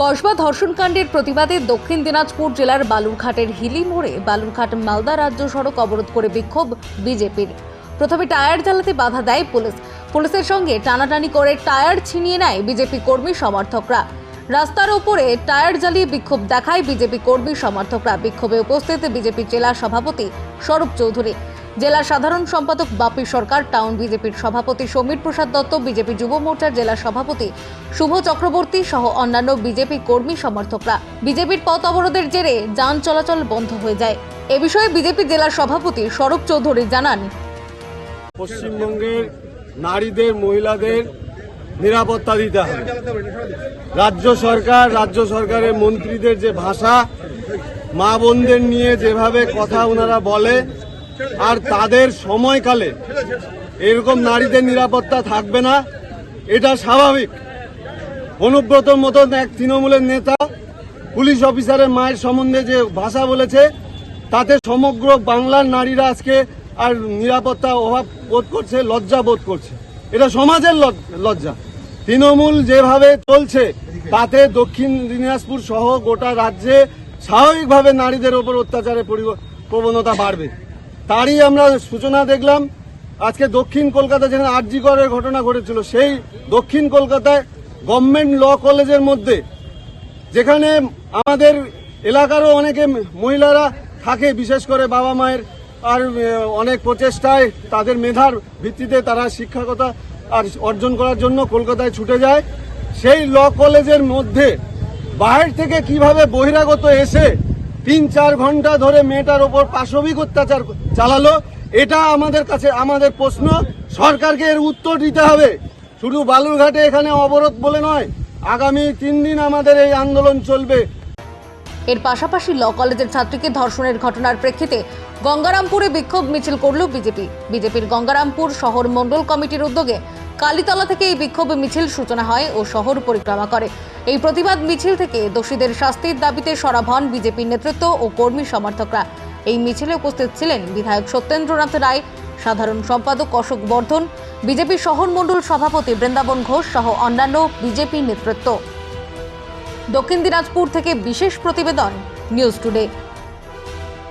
কসবা ধর্ষণকাণ্ডের প্রতিবাদে দক্ষিণ দিনাজপুর জেলার বালুরঘাটের হিলি মোড়ে বালুরঘাট মালদা রাজ্য সড়ক অবরোধ করে বিক্ষোভ বিজেপির। প্রথমে টায়ার জ্বালাতে বাধা দেয় পুলিশ। পুলিশের সঙ্গে টানাটানি করে টায়ার ছিনিয়ে নেয় বিজেপি কর্মী সমর্থকরা। রাস্তার ওপরে টায়ার জ্বালিয়ে বিক্ষোভ দেখায় বিজেপি কর্মী সমর্থকরা। বিক্ষোভে উপস্থিত বিজেপি জেলা সভাপতি স্বরূপ চৌধুরী। জেলা সাধারণ সম্পাদক বাপি সরকার, টাউন বিজেপির সভাপতি সমীর প্রসাদ দত্ত, বিজেপি যুব মোর্চার জেলা সভাপতি শুভ চক্রবর্তী সহ অন্যান্য বিজেপি কর্মী সমর্থকরা। বিজেপির পথ অবরোধের জেরে যান চলাচল বন্ধ হয়ে যায়। এ বিষয়ে বিজেপি জেলা সভাপতি স্বরূপ চৌধুরী জানান। পশ্চিমবঙ্গের নারীদের, মহিলাদের নিরাপত্তা দিতে হবে। রাজ্য সরকার, রাজ্য সরকারের মন্ত্রীদের যে ভাষা, মা বোনদের নিয়ে যেভাবে কথা ওনারা বলে আর তাদের সময়কালে এরকম নারীদের নিরাপত্তা থাকবে না, এটা স্বাভাবিক। অনুব্রতর মতন এক তৃণমূলের নেতা পুলিশ অফিসারের মায়ের সম্বন্ধে যে ভাষা বলেছে, তাতে সমগ্র বাংলার নারীরা আজকে আর নিরাপত্তা অভাব বোধ করছে, লজ্জা বোধ করছে। এটা সমাজের লজ- লজ্জা। তৃণমূল যেভাবে চলছে, তাতে দক্ষিণ দিনাজপুর সহ গোটা রাজ্যে স্বাভাবিকভাবে নারীদের ওপর অত্যাচারের প্রবণতা বাড়বে। তারই আমরা সূচনা দেখলাম। আজকে দক্ষিণ কলকাতা যেখানে আরজি করের ঘটনা ঘটেছিল, সেই দক্ষিণ কলকাতায় গভর্নমেন্ট ল কলেজের মধ্যে, যেখানে আমাদের এলাকারও অনেকে মহিলারা থাকে, বিশেষ করে বাবা মায়ের, আর অনেক প্রচেষ্টায় তাদের মেধার ভিত্তিতে তারা শিক্ষাকতা আর অর্জন করার জন্য কলকাতায় ছুটে যায়। সেই ল কলেজের মধ্যে বাইরে থেকে কীভাবে বহিরাগত এসে তিন চার ঘণ্টা ধরে মেয়েটার ওপর পাশবিক অত্যাচার চালালো, এটা আমাদের কাছে আমাদের প্রশ্ন। সরকারকে এর উত্তর দিতে হবে। শুধু বালুরঘাটে এখানে অবরোধ বলে নয়, আগামী তিন দিন আমাদের এই আন্দোলন চলবে। এর পাশাপাশি ল কলেজের ছাত্রীকে ধর্ষণের ঘটনার প্রেক্ষিতে গঙ্গারামপুরে বিক্ষোভ মিছিল করল বিজেপি। বিজেপির গঙ্গারামপুর শহর মণ্ডল কমিটির উদ্যোগে কালীতলা থেকে এই বিক্ষোভ মিছিল সূচনা হয় ও শহর পরিক্রমা করে। এই প্রতিবাদ মিছিল থেকে দোষীদের শাস্তির দাবিতে সরব হন বিজেপির নেতৃত্ব ও কর্মী সমর্থকরা। এই মিছিলে উপস্থিত ছিলেন বিধায়ক সত্যেন্দ্রনাথ রায়, সাধারণ সম্পাদক অশোক বর্ধন, বিজেপি শহর মণ্ডল সভাপতি বৃন্দাবন ঘোষ সহ অন্যান্য বিজেপি নেতৃত্ব। দক্ষিণ দিনাজপুর থেকে বিশেষ প্রতিবেদন, নিউজ টুডে।